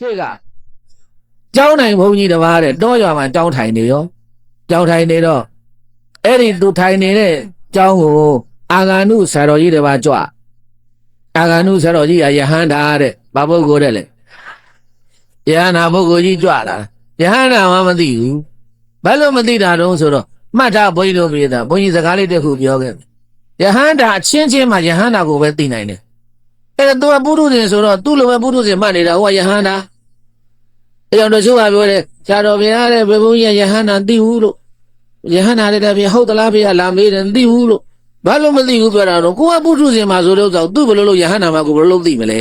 ရှေ့ကကျောင်းနိုင်ဘုန်းကြီးတစ်ပါးတဲ့တောရွာမှာကျောင်းထိုင်နေရောကျောင်းထိုင်နေတော့အဲ့ဒီသူထိုင်နေတဲ့ကျောင်းကိုအာဂန္ဓုဆရာတော်ကြီးတစ်ပါးကြွအာဂန္ဓုဆရာတော်ကြီးကယဟန္တာတဲ့ဘာပုဂ္ဂိုလ်တဲ့လေယဟန္တာပုဂ္ဂိုလ်ကြီးကြွလာယဟန္တာမှမသိဘူးဘာလို့မသိတာတုံးဆိုတော့မှတ်ထားဘုန်းကြီးတို့ပြေးတာဘုန်းကြီးစကားလေးတစ်ခုပြောခဲ့ယဟန္တာအချင်းချင်းမှယဟန္တာကိုပဲသိနိုင်တယ်အဲ့တော့သူကပုထုဇဉ်ဆိုတော့သူ့လိုပဲပုထုဇဉ်မှတ်နေတာဟိုကယဟန္တာ အဲကြောင့်တို့ချို့ကပြောတယ်ဆရာတော်ဘုရားတဲ့ဘယ်ဘုန်းကြီးကယဟန္တာသိဘူးလို့ယဟန္တာတဲ့ဗျဟုတ်သလားဗျလာမေးတယ်သိဘူးလို့ဘာလို့မသိဘူးပြောတာတော့ကိုကပုထုဇဉ်မှာဆိုတော့သူ့ဘယ်လိုလုပ်ယဟန္တာမှာကိုဘယ်လိုလုပ်သိမလဲ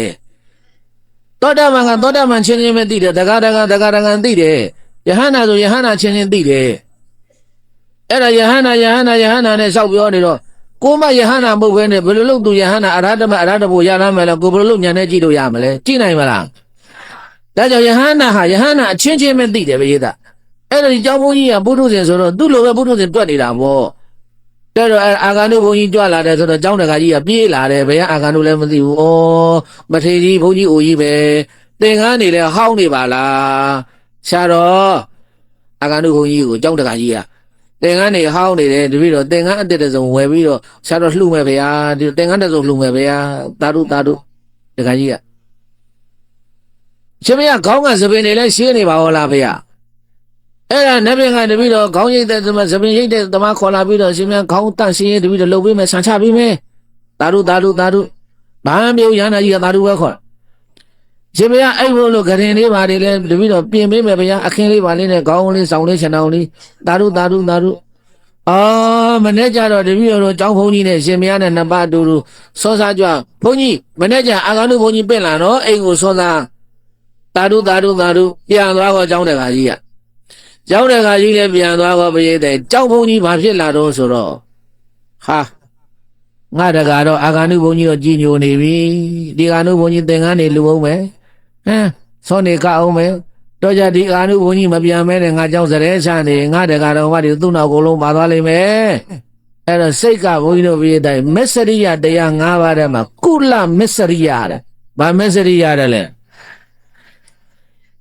သောတာပန်ကသောတာပန်ချင်းချင်းပဲသိတယ်တက္ကတက္ကတက္ကတက္ကသိတယ်ယဟန္တာဆိုယဟန္တာချင်းချင်းသိတယ်အဲ့ဒါယဟန္တာယဟန္တာယဟန္တာနဲ့လျှောက်ပြောနေတော့ကိုမယဟန္တာမဟုတ်ဘဲနဲ့ဘယ်လိုလုပ်သူယဟန္တာအရဟတမအရဟတဖို့ရရမယ်လဲကိုဘယ်လိုလုပ်ညာနဲ့ကြည့်လို့ရမလဲကြည့်နိုင်မလား ဒါကြောင့်ယဟန္တာဟာယဟန္တာအချင်းချင်းပဲသိတယ်ပဲရေးတာအဲ့ဒါဒီကျောင်းဘုန်းကြီးကပုထုဇဉ်ဆိုတော့သူ့လိုပဲပုထုဇဉ်တွက်နေတာပေါ့တဲ့တော့အာဂန္ဓုဘုန်းကြီးကြွလာတယ်ဆိုတော့ကျောင်းတကာကြီးကပြေးလာတယ်ဘယ်ကအာဂန္ဓုလည်းမသိဘူးဩမထေကြီးဘုန်းကြီးအိုကြီးပဲသင်္ကန်းနေလဲဟောင်းနေပါလားရှာတော့အာဂန္ဓုဘုန်းကြီးကိုကျောင်းတကာကြီးကသင်္ကန်းနေဟောင်းနေတယ်တပည့်တော့သင်္ကန်းအတစ်တစ်စုံဝယ်ပြီးတော့ရှာတော့လှူမယ်ဗျာဒီသင်္ကန်းတစ်စုံလှူမယ်ဗျာသာဓုသာဓုတကာကြီးက ရှင်မရခေါင်းကသပင်နေလဲရှင်းနေပါဟောလားဗျာအဲ့ဒါနတ်ပြင်ကတပည့်တော့ခေါင်းရိတ်တဲ့သမသပင်ရိတ်တဲ့သမားခေါ်လာပြီးတော့ရှင်မခေါင်းတန့်ရှင်းရင်တပည့်တော့လှုပ်ပေးမယ်ဆန်ချပေးမယ်သာဓုသာဓုသာဓုဘာမျိုးရဟန္တာကြီးကသာဓုပဲခေါ်ရှင်မရအဲ့ဘုလို့ဂရင်လေးပါလေလဲတပည့်တော့ပြင်ပေးမယ်ဗျာအခင်းလေးပါလေးနဲ့ခေါင်းလေးဆောင်လေးခြံအောင်လေးသာဓုသာဓုသာဓုအော်မနေ့ကျတော့တပည့်တော်ကျောင်းဘုန်းကြီးနဲ့ရှင်မရနဲ့နှစ်ပါးအတူတူစောစားကြဘုန်းကြီးမနေ့ကျအာဂန္ဓုဘုန်းကြီးပြင်လာတော့အိမ်ကိုစောစား သာဓုသာဓုသာဓုပြန်သွားတော့ကျောင်းတကာကြီးကကျောင်းတကာကြီးလည်းပြန်သွားတော့ပြည့်တဲ့ကျောင်းဘုန်းကြီးဘာဖြစ်လာတော့ဆိုတော့ဟာငါတကာတော့အာဂန္ဓုဘုန်းကြီးတော့ကြီးညိုနေပြီဒီအာဂန္ဓုဘုန်းကြီးသင်္ကန်းနေလူအောင်မယ်ဟမ်စောနေကအောင်မယ်တော့ကြဒီအာဂန္ဓုဘုန်းကြီးမပြန်မဲနဲ့ငါကျောင်းစရဲချနေငါတကာတော့ဘာဒီသူ့နောက်ကိုယ်လုံးပါသွားလိမ့်မယ်အဲ့တော့စိတ်ကဘုန်းကြီးတို့ပြည့်တဲ့မစ္စရိယတရား၅ပါးထဲမှာကုလမစ္စရိယတဲ့ဘာမစ္စရိယတဲ့လဲ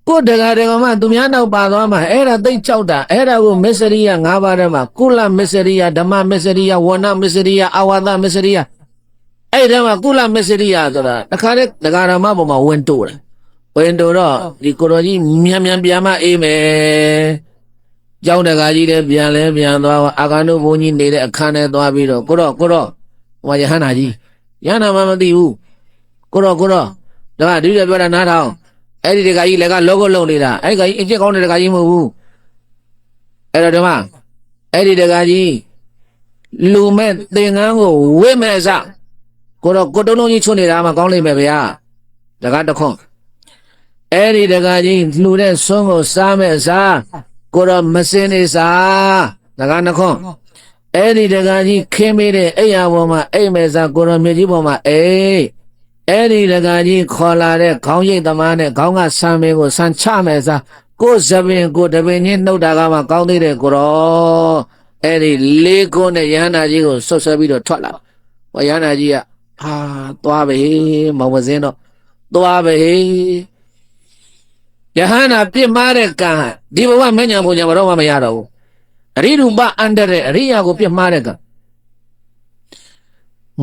ကိုယ်တကာတကမှသူများနောက်ပါသွားမှာအဲ့ဒါသိတ်ကြောက်တာအဲ့ဒါကိုမစ္စရိယ၅ပါးထဲမှာကုလမစ္စရိယဓမ္မမစ္စရိယဝဏမစ္စရိယအာဝါဒမစ္စရိယအဲ့ဒီထဲမှာကုလမစ္စရိယဆိုတာတခါတည်းတကာဓမ္မပေါ်မှာဝင်တိုးတယ်ဝင်တိုးတော့ဒီကိုတော်ကြီးမြန်မြန်ပြန်မအေးမယ်ကျောင်းတကာကြီးလည်းပြန်လဲပြန်သွားအာဂန္ဓုဘုန်းကြီးနေတဲ့အခန်းထဲသွားပြီးတော့ကိုတော့ကိုတော့ဟိုယဟန္တာကြီးယဟန္တာမှမသိဘူးကိုတော့ကိုတော့ဒါကဒီလိုပြောတာနားထောင် အဲ့ဒီတခါကြီးလည်းကလောကလုံးနေတာအဲ့ဒီကကြီးအကျစ်ကောင်းတဲ့တခါကြီးမဟုတ်ဘူးအဲ့တော့ဓမ္မအဲ့ဒီတခါကြီးလူမဲ့သင်္ကန်းကိုဝိမဲ့အစကိုတော့ကိုတုံးလုံးကြီးချွတ်နေတာမှကောင်းလိမ့်မယ်ဗျာတခါတခွန်းအဲ့ဒီတခါကြီးလှူတဲ့ဆွမ်းကိုစားမဲ့အစားကိုတော့မစင်းနေစားတခါနှခွန်းအဲ့ဒီတခါကြီးခင်းမိတဲ့အိယာပေါ်မှာအိမ်မဲ့စားကိုတော့မြေကြီးပေါ်မှာအေး အဲ့ဒီတကကြီးခေါ်လာတဲ့ခေါင်းရိပ်သမားနဲ့ခေါင်းကဆံပင်ကိုဆန်ချမယ်စားကိုယ်သပင်ကိုတပင်ချင်းနှုတ်တာကမှကောင်းသေးတယ်ကိုရောအဲ့ဒီလေးကုန်းနဲ့ရဟန္တာကြီးကိုဆွတ်ဆွဲပြီးတော့ထွက်လာဟောရဟန္တာကြီးကဟာသွားပြီမောင်မစင်းတော့သွားပြီယဟန္တာပြစ်မှားတဲ့ကံဟာဒီဘဝမညာဘုံညာဘတော့မှမရတော့ဘူးအရိရူပအန္တတဲ့အရိယာကိုပြစ်မှားတဲ့ကံ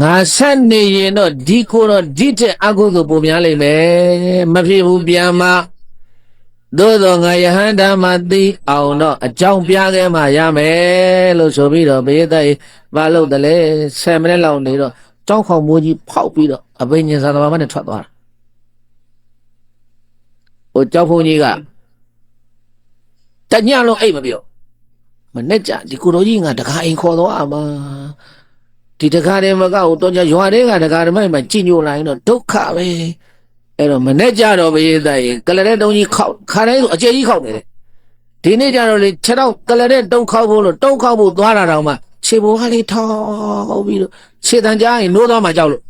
ငါဆက်နေရင်တော့ဒီကိုတော့ဒီတဲ့အကုသိုလ်ပုံများလိမ့်မယ်မဖြစ်ဘူးပြန်မသို့တော့ငါယဟန္တာမသိအောင်တော့အကြောင်းပြခဲ့မှရမယ်လို့ဆိုပြီးတော့ဘေးသိမလုပ်တယ်လေ10မိနစ်လောက်နေတော့ကြောင်းခေါင်မိုးကြီးဖောက်ပြီးတော့အဘိညာဉ်သာသမာမနဲ့ထွက်သွားတာဟိုကြောက်ဖုန်ကြီးကတညလုံးအိတ်မပြောမနဲ့ကြဒီကိုတော်ကြီးငါတခါအိမ်ခေါ်တော့အမ ဒီတကားတယ်မကောက်တော့ကြရွာတွေကတကားဓမ္မမှာကြည်ညိုလာရင်တော့ဒုက္ခပဲအဲ့တော့မနဲ့ကြတော့ဘရေးသားရင်ကလတဲ့တုံးကြီးခောက်ခါတိုင်းဆိုအကျယ်ကြီးခောက်နေတယ်ဒီနေ့ကျတော့လေခြေတော့ကလတဲ့တုံးခောက်ဖို့လို့တုံးခောက်ဖို့သွားတာတော့မှခြေဘိုးကလေးထောက်ပြီးတော့ခြေတန်ကြားရင်နိုးသွားမှကြောက်လို့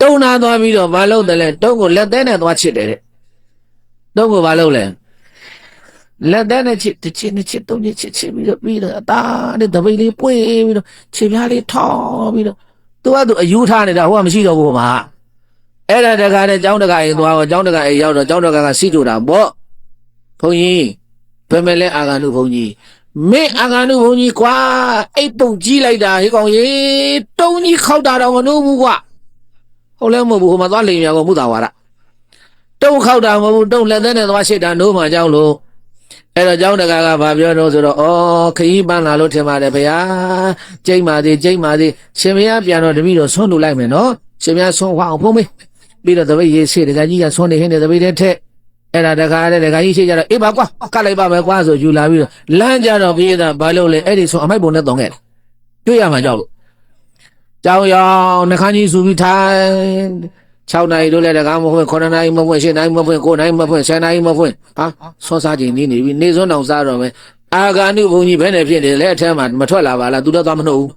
တုံးနာသွားပြီးတော့မလုပ်တယ်လေတုံးကိုလက်သေးနဲ့သွားချစ်တယ်တဲ့တုံးကိုမလုပ်လဲ လက်သက်နဲ့ချစ်တစ်ချစ်နှစ်ချစ်သုံးချစ်ချစ်ချစ်ပြီးတော့ပြီးတော့အသားနဲ့တပိတ်လေးပွေပြီးတော့ခြေပြားလေးထောင်းပြီးတော့သူကသူအယူထားနေတာဟိုကမရှိတော့ဘူးဟိုမှာအဲ့ဒါတကားတဲ့ကျောင်းတကားအိမ်သွားတော့ကျောင်းတကားအိမ်ရောက်တော့ကျောင်းတကားကစီးကြတာပေါ့ဘုန်းကြီးဘယ်မဲ့လဲအာဂန္ဓုဘုန်းကြီးမင်းအာဂန္ဓုဘုန်းကြီးကွာအိတ်ပုံကြီးလိုက်တာဟေးကောင်ကြီးတုံးကြီးခောက်တာတော့မနှိုးဘူးကွာဟုတ်လဲမဟုတ်ဘူးဟိုမှာသွားလိမ်မြောင်ကမှုတာဝါရတုံးခောက်တာမဟုတ်ဘူးတုံးလက်သက်နဲ့သွားရှိတာနိုးမှကြောက်လို့ အဲ့တော့ကျောင်းတကားကဘာပြောတော့ဆိုတော့ဩခကြီးပန်းလာလို့ထင်ပါတယ်ဗျာကျိမ့်ပါသေးကျိမ့်ပါသေးရှင်မရပြန်တော့တပည့်တော်ဆွန့်လို့လိုက်မယ်နော်ရှင်မရဆွန့်ဟောအောင်ဖုံးမေးပြီးတော့တပိတ်ရေးစေတကကြီးကဆွန်းနေဟင်းနေတပိတ်တဲ့ထက်အဲ့ဒါတခါတဲ့တခါကြီးရှိကြတော့အေးပါကွာကတ်လိုက်ပါမယ်ကွာဆိုယူလာပြီးတော့လမ်းကြတော့ပြေးတာဘာလို့လဲအဲ့ဒီဆိုအမိုက်ပုံနဲ့တုံခဲ့တယ်တွေ့ရမှာကြောက်လို့ကြောင်ရောင်နှခမ်းကြီးစူပြီးထိုင် 6နိုင်တို့လည်းတကားမဖွင့်9နိုင်မဖွင့်10နိုင်မဖွင့်9နိုင်မဖွင့်10နိုင်မဖွင့်ဟာစောစားချိန်နေနေပြီနေစွန်းအောင်စားတော့မယ်အာဂန္ဓုဘုံကြီးဘယ်နဲ့ဖြစ်နေလဲအထက်မှာမထွက်လာပါလားသူတော့သွားမနှုတ်ဘူး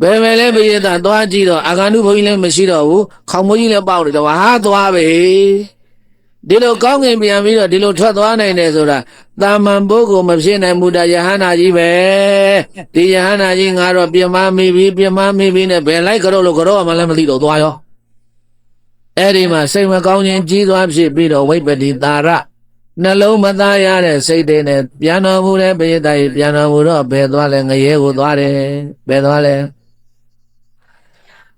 ဘယ်မဲ့လဲပိယတာသွားကြည့်တော့အာဂန္ဓုဘုန်းကြီးလည်းမရှိတော့ဘူးခေါင်းမိုးကြီးလည်းပေါက်နေတော့ဟာသွားပဲဒီလိုကောင်းငင်ပြန်ပြီးတော့ဒီလိုထွက်သွားနိုင်တယ်ဆိုတာတာမန်ပုဂ္ဂိုလ်မဖြစ်နိုင်ဘူးတာယဟန္တာကြီးပဲဒီယဟန္တာကြီးငါတော့ပြမမိပြီပြမမိပြီနဲ့ဘယ်လိုက်ကြောလို့ကြောမှလည်းမသိတော့သွားရော အဲ့ဒီမှာစိတ်မကောင်းခြင်းကြီးသွားဖြစ်ပြီးတော့ဝိပ္ပတိတာရနှလုံးမသားရတဲ့စိတ်တွေနဲ့ပြန်တော်မူတဲ့ပိယတာကြီးပြန်တော်မူတော့ဘယ်သွားလဲငရဲကိုသွားတယ်ဘယ်သွားလဲ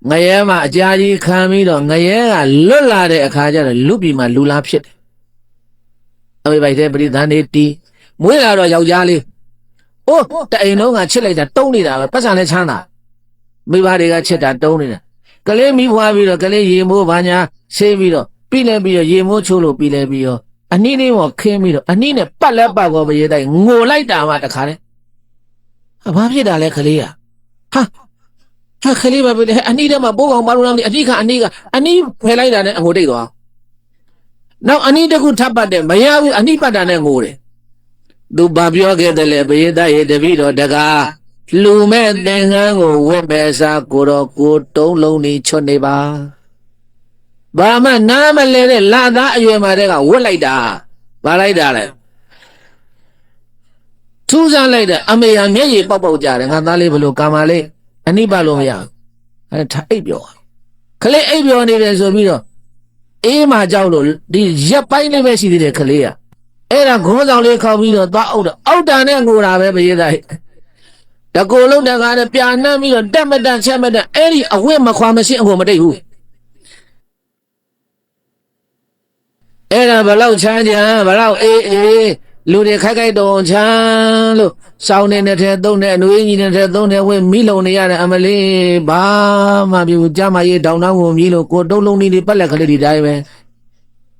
ငရဲမှာအကြာကြီးခံပြီးတော့ငရဲကလွတ်လာတဲ့အခါကျတော့လူပြီမှာလူလားဖြစ်တယ်။အမေပိုက်တဲ့ပရိသန်နေတီးမွေးလာတော့ယောက်ျားလေး။အိုးတအိမ်လုံးကချစ်လိုက်တာတုံးနေတာပဲပတ်စံလည်းချမ်းသာ။မိဘတွေကချစ်တာတုံးနေတာ။ ကလေးမိဖွားပြီးတော့ကလေးရေမိုးဘာညာဆေးပြီးတော့ပြီးလဲပြီးတော့ရေမိုးချိုးလို့ပြီးလဲပြီးတော့အနည်းလေးပေါ်ခင်းပြီးတော့အနည်းနဲ့ပတ်လက်ပတ်ကောမရေတိုင်းငိုလိုက်တာမှတခါလေ။ဟာဘာဖြစ်တာလဲကလေးอ่ะဟာဟာခလေးပါပဲလေအနီးထဲမှာပိုးကောင်ပါလို့လားမသိအတိကအနီးကအနီးဖယ်လိုက်တာနဲ့အငိုတိတ်သွားနောက်အနီးတစ်ခုထပ်ပတ်တယ်မရဘူးအနီးပတ်တာနဲ့ငိုတယ်သူဘာပြောခဲ့တယ်လဲဘယေတရေတပိတော်တကား လူမဲ့သင်္ကန်းကိုဝက်မဲ့စားကိုတော့ကိုတုံးလုံးနေချွတ်နေပါဘာမှနားမလဲတဲ့လာသားအရွယ်မှာတဲ့ကဝက်လိုက်တာဘာလိုက်တာလဲထူးဆန်းလိုက်တဲ့အမေဟာမျက်ရည်ပေါက်ပေါက်ကြတယ်ငါသားလေးဘလို့ကာမလေးအနိပါလို့မရဘူးအဲထားအိပ်ပြောခလေးအိပ်ပြောနေတယ်ဆိုပြီးတော့အေးမှကြောက်လို့ဒီရက်ပိုင်းလေးပဲရှိသေးတယ်ခလေးကအဲ့ဒါခေါင်းဆောင်လေးခေါက်ပြီးတော့သွားအုပ်တော့အောက်တန်နဲ့ငိုတာပဲဘရေးသားတ ကူလုံးတကားနဲ့ပြာနှမ်းပြီးတော့တက်မတက်ချက်မတက်အဲ့ဒီအဝတ်မခွာမရှင်းအကုန်မတိတ်ဘူးအဲ့ဒါဘလောက်ချမ်းချမ်းဘလောက်အေးအေးလူတွေခိုက်ခိုက်တုံချမ်းလို့စောင်းနေတဲ့ထဲသုံးတဲ့အနွေးကြီးတဲ့ထဲသုံးတဲ့ဝင်းမိလုံနေရတဲ့အမလေးဘာမှပြဘူးကြမ်းမရေးတောင်းတောင်းကိုမြည်လို့ကိုတုံးလုံးလေးတွေပက်လက်ကလေးတွေတိုင်းပဲ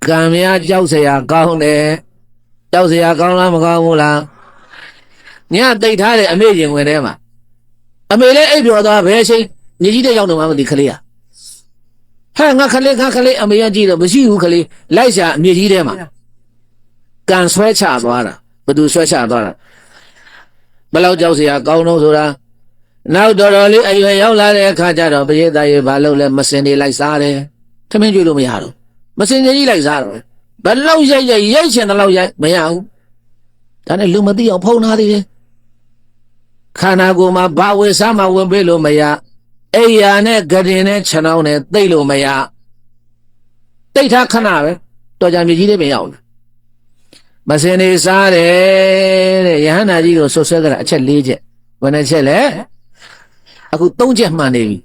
ကံမရကြောက်เสียကောင်းတယ်ကြောက်เสียကောင်းလားမကောင်းဘူးလား ညတိတ်ထားတဲ့အမေရင်ဝင်ထဲမှာအမေလည်းအိပ်ပျော်သွားဘယ်အချိန်ညကြီးတဲ့ရောက်နေမှမသိခလေးอ่ะဟဲ့ငါခလေးငါခလေးအမေရကြည့်တော့မရှိဘူးခလေးလိုက်ရှာအမေကြီးထဲမှာကန်ဆွဲချသွားတာဘသူဆွဲချသွားတာဘလောက်ကြောက်စရာကောင်းတော့ဆိုတာနောက်တော်တော်လေးအရွယ်ရောက်လာတဲ့အခါကျတော့ပရိသတ်ရေဘာလို့လဲမစင်တွေလိုက်စားတယ်ထမင်းကျွေးလို့မရတော့မစင်ကြီးလိုက်စားတော့ဘလောက်ရိုက်ရိုက်ရိုက်ချင်တယ်လို့ရိုက်မရဘူးဒါနဲ့လူမသိအောင်ဖုံထားသေးတယ် ခန္ဓာကိုယ်မှာဘာဝေစားမှဝင်ပေးလို့မရအိယာနဲ့ဂရင်နဲ့ခြံောင်းနဲ့သိပ်လို့မရတိတ်ထားခဏပဲတော်ကြမြေကြီးလေးပင်ရောက်တယ်မစင်နေစားတယ်တဲ့ယဟန္တာကြီးကိုဆွဆွဲကြတာအချက်၄ချက်ဘယ်နှချက်လဲအခု၃ချက်မှန်နေပြီ